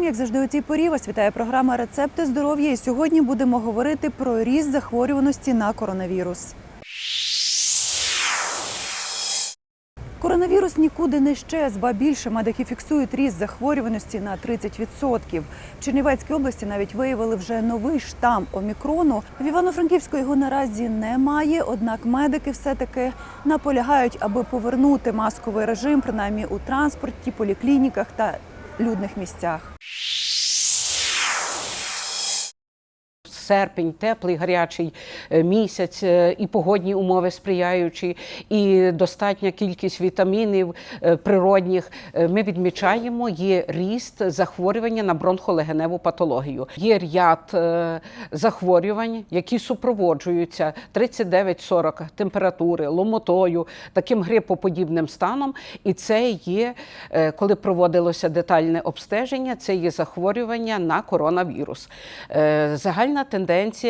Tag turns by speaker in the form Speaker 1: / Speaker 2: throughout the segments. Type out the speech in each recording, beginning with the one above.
Speaker 1: всім, як завжди, у цій порі вас вітає програма Рецепти здоров'я. І сьогодні будемо говорити про ріст захворюваності на коронавірус. Коронавірус нікуди не щез, ба більше медики фіксують ріст захворюваності на 30%. В Чернівецькій області навіть виявили вже новий штам омікрону. В Івано-Франківську його наразі немає. Однак медики все-таки наполягають, аби повернути масковий режим, принаймні у транспорті, поліклініках та людних місцях.
Speaker 2: Серпень, теплий, гарячий е, місяць, е, і погодні умови сприяючі, і достатня кількість вітамінів е, природних. Ми відмічаємо є ріст захворювання на бронхолегеневу патологію. Є ряд захворювань, які супроводжуються 39-40 температури, ломотою, таким грипоподібним станом. І це є, коли проводилося детальне обстеження, це є захворювання на коронавірус. Загальна тенденція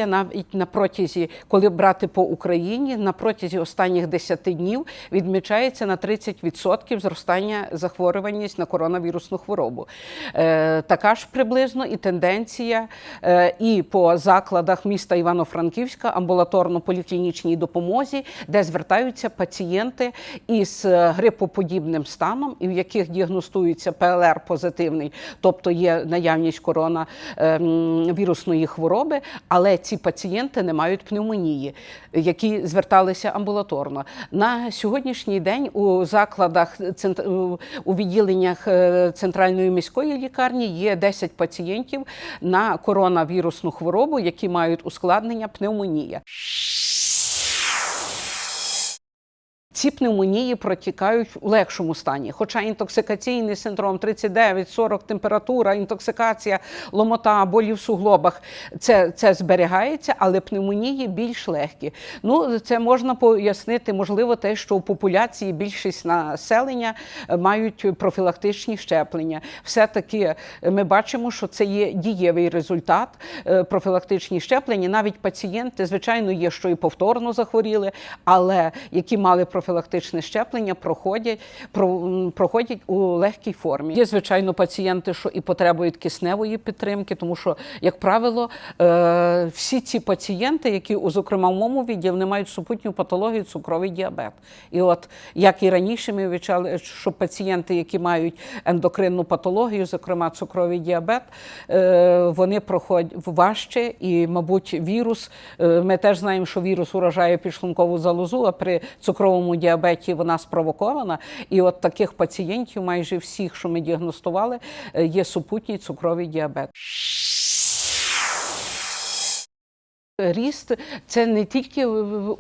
Speaker 2: навіть на протязі, коли брати по Україні, на протязі останніх 10 днів відмічається на 30% зростання захворюваність на коронавірусну хворобу. Е, Така ж приблизно і тенденція е, і по закладах міста Івано-Франківська амбулаторно-поліклінічній допомозі, де звертаються пацієнти із е, грипоподібним станом, і в яких діагностується ПЛР позитивний, тобто є наявність коронавірусної хвороби, але ці пацієнти не мають пневмонії, які зверталися амбулаторно. На сьогоднішній день у закладах у відділеннях е, центральної міської лікарні є 10 пацієнтів на коронавірусну хворобу, які мають ускладнення пневмонія. Ці пневмонії протікають у легшому стані. Хоча інтоксикаційний синдром 39-40 температура, інтоксикація, ломота, болі в суглобах це, це зберігається, але пневмонії більш легкі. Ну, це можна пояснити, можливо, те, що у популяції більшість населення е, мають профілактичні щеплення. Все-таки ми бачимо, що це є дієвий результат е, профілактичні щеплення. Навіть пацієнти, звичайно, є, що і повторно захворіли, але які мали профілактичне щеплення, проходять, про, проходять у легкій формі. Є, звичайно, пацієнти, що і потребують кисневої підтримки, тому що, як правило, е, всі ці пацієнти, які, зокрема, в моєму відділі, вони мають супутню патологію цукровий діабет. І от, як і раніше, ми вивчали, що пацієнти, які мають ендокринну патологію, зокрема цукровий діабет, е, вони проходять важче, і, мабуть, вірус. е, Ми теж знаємо, що вірус уражає підшлункову залозу, а при цукровому діабеті вона спровокована. І от таких пацієнтів, майже всіх, що ми діагностували, е, є супутній цукровий діабет. Ріст це не тільки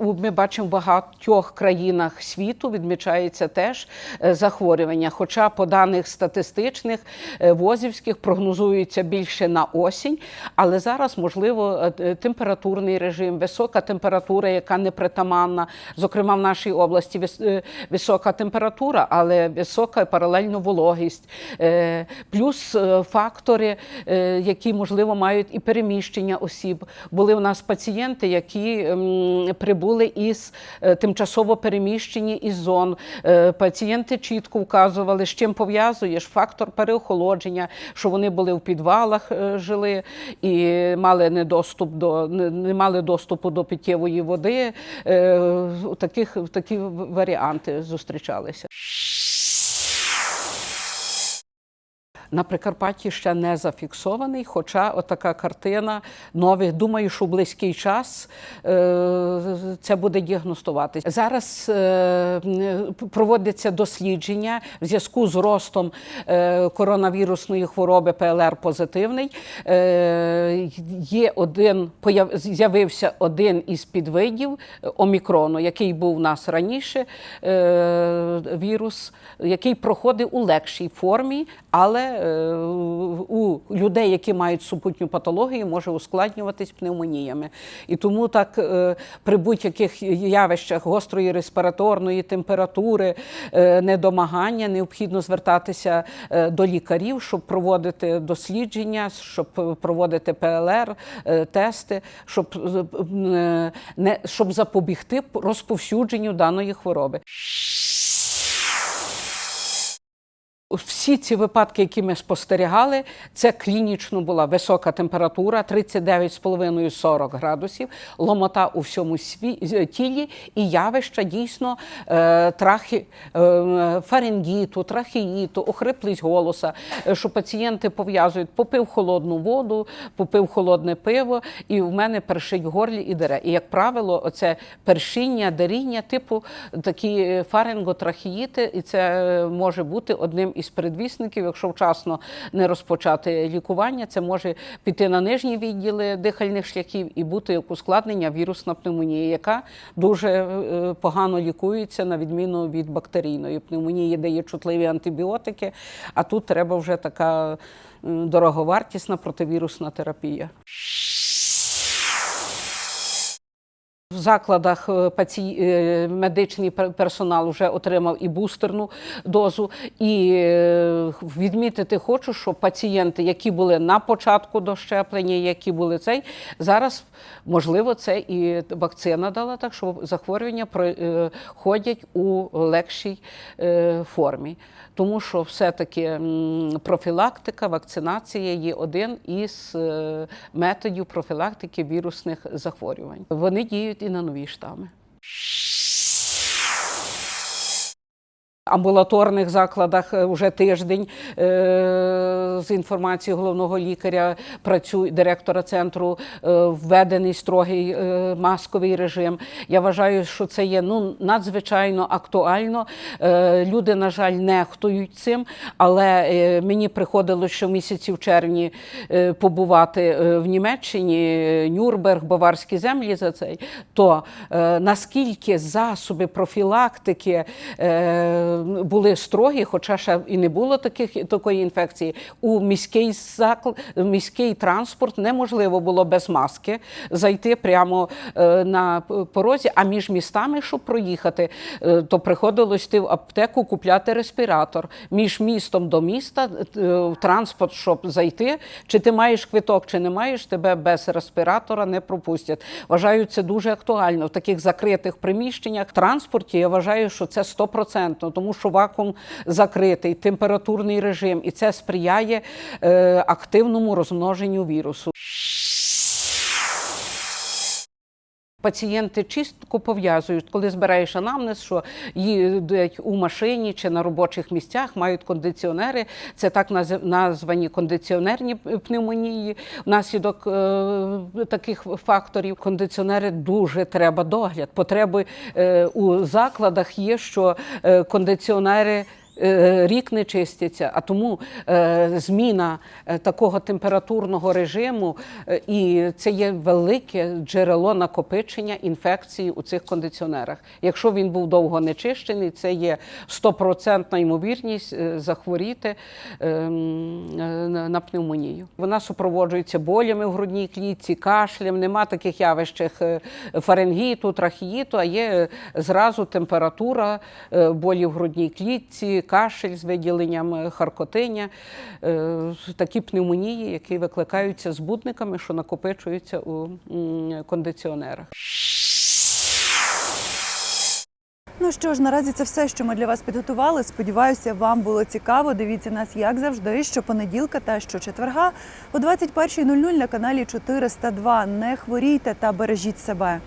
Speaker 2: ми бачимо в багатьох країнах світу, відмічається теж е, захворювання. Хоча по даних статистичних е, возівських прогнозується більше на осінь, але зараз можливо е, е, температурний режим, висока температура, яка непритаманна, зокрема в нашій області е, висока температура, але висока паралельно вологість, Е, плюс е, фактори, е, які можливо мають і переміщення осіб. Були у нас пацієнти, які ем, прибули із е, тимчасово переміщені із зон. Е, Пацієнти чітко вказували, з чим пов'язуєш фактор переохолодження, що вони були в підвалах, е, жили і мали недоступ до не, мали доступу до питєвої води. Таких такі варіанти зустрічалися. На Прикарпатті ще не зафіксований, хоча отака картина нових. Думаю, що в близький час е, це буде діагностуватися. Зараз е, проводиться дослідження в зв'язку з ростом е, коронавірусної хвороби ПЛР позитивний. Є один, появ- з'явився один із підвидів омікрону, який був у нас раніше, вірус, який проходить у легшій формі, але у людей, які мають супутню патологію, може ускладнюватись пневмоніями. І тому так е, при будь-яких явищах гострої респіраторної температури, е, недомагання необхідно звертатися е, до лікарів, щоб проводити дослідження, щоб е, проводити ПЛР, е, тести, щоб, е, не, щоб запобігти розповсюдженню даної хвороби. Всі ці випадки, які ми спостерігали, це клінічно була висока температура 39,5-40 градусів, ломота у всьому сві- тілі і явища дійсно е, трахі, е, фарингіту, трахеїту, охриплість голоса, е, що пацієнти пов'язують, попив холодну воду, попив холодне пиво, і в мене першить горлі і дере. І, як правило, оце першіння, деріння, типу такі фаринготрахеїти, і це е, може бути одним із передвісників. Якщо вчасно не розпочати лікування, це може піти на нижні відділи дихальних шляхів і бути як ускладнення вірусна пневмонія, яка дуже е, погано лікується на відміну від бактерійної пневмонії, де є чутливі антибіотики. А тут треба вже така дороговартісна противірусна терапія. В закладах е, паці... е, медичний персонал вже отримав і бустерну дозу. І е, відмітити хочу, що пацієнти, які були на початку до щеплення, які були цей, зараз можливо це і вакцина дала, так що захворювання проходять у легшій формі. Тому що все-таки профілактика, вакцинація є один із методів профілактики вірусних захворювань. Вони діють і на нові штами. Амбулаторних закладах е, вже тиждень е, з інформації головного лікаря працює директора центру е, введений строгий е, масковий режим. Я вважаю, що це є ну надзвичайно актуально. Е, Люди, на жаль, нехтують цим, але е, мені приходилось що в червні е, побувати е, в Німеччині, е, Нюрнберг, Баварські землі за цей. То е, наскільки засоби профілактики е, були строгі, хоча ще і не було таких такої інфекції, у міський заклад, міський транспорт неможливо було без маски зайти прямо е, на порозі. А між містами, щоб проїхати, е, то приходилось йти в аптеку купляти респіратор. Між містом до міста е, транспорт, щоб зайти. Чи ти маєш квиток, чи не маєш, тебе без респіратора не пропустять. Вважаю, це дуже актуально в таких закритих приміщеннях. Транспорті я вважаю, що це стопроцентно, тому що вакуум закритий, температурний режим, і це сприяє е, активному розмноженню вірусу. Пацієнти чітко пов'язують, коли збираєш анамнез, що їдуть у машині чи на робочих місцях, мають кондиціонери. Це так наз- названі кондиціонерні пневмонії. Внаслідок е, таких факторів кондиціонери дуже треба догляд. Потреби е, у закладах є, що е, кондиціонери. Е, Рік не чистяться, а тому е, зміна е, такого температурного режиму, і це є велике джерело накопичення інфекції у цих кондиціонерах. Якщо він був довго не чищений, це є стопроцентна ймовірність захворіти е, м, е, на пневмонію. Вона супроводжується болями в грудній клітці, кашлем. Нема таких явищ як, фарингіту, трахеїту, а є зразу температура, болі в грудній клітці, кашель з виділенням е, харкотиня, е, такі пневмонії, які викликаються збудниками, що накопичуються у кондиціонерах.
Speaker 1: Ну що ж, наразі це все, що ми для вас підготували. Сподіваюся, вам було цікаво. Дивіться нас, як завжди, щопонеділка та щочетверга о 21.00 на каналі 402. Не хворійте та бережіть себе.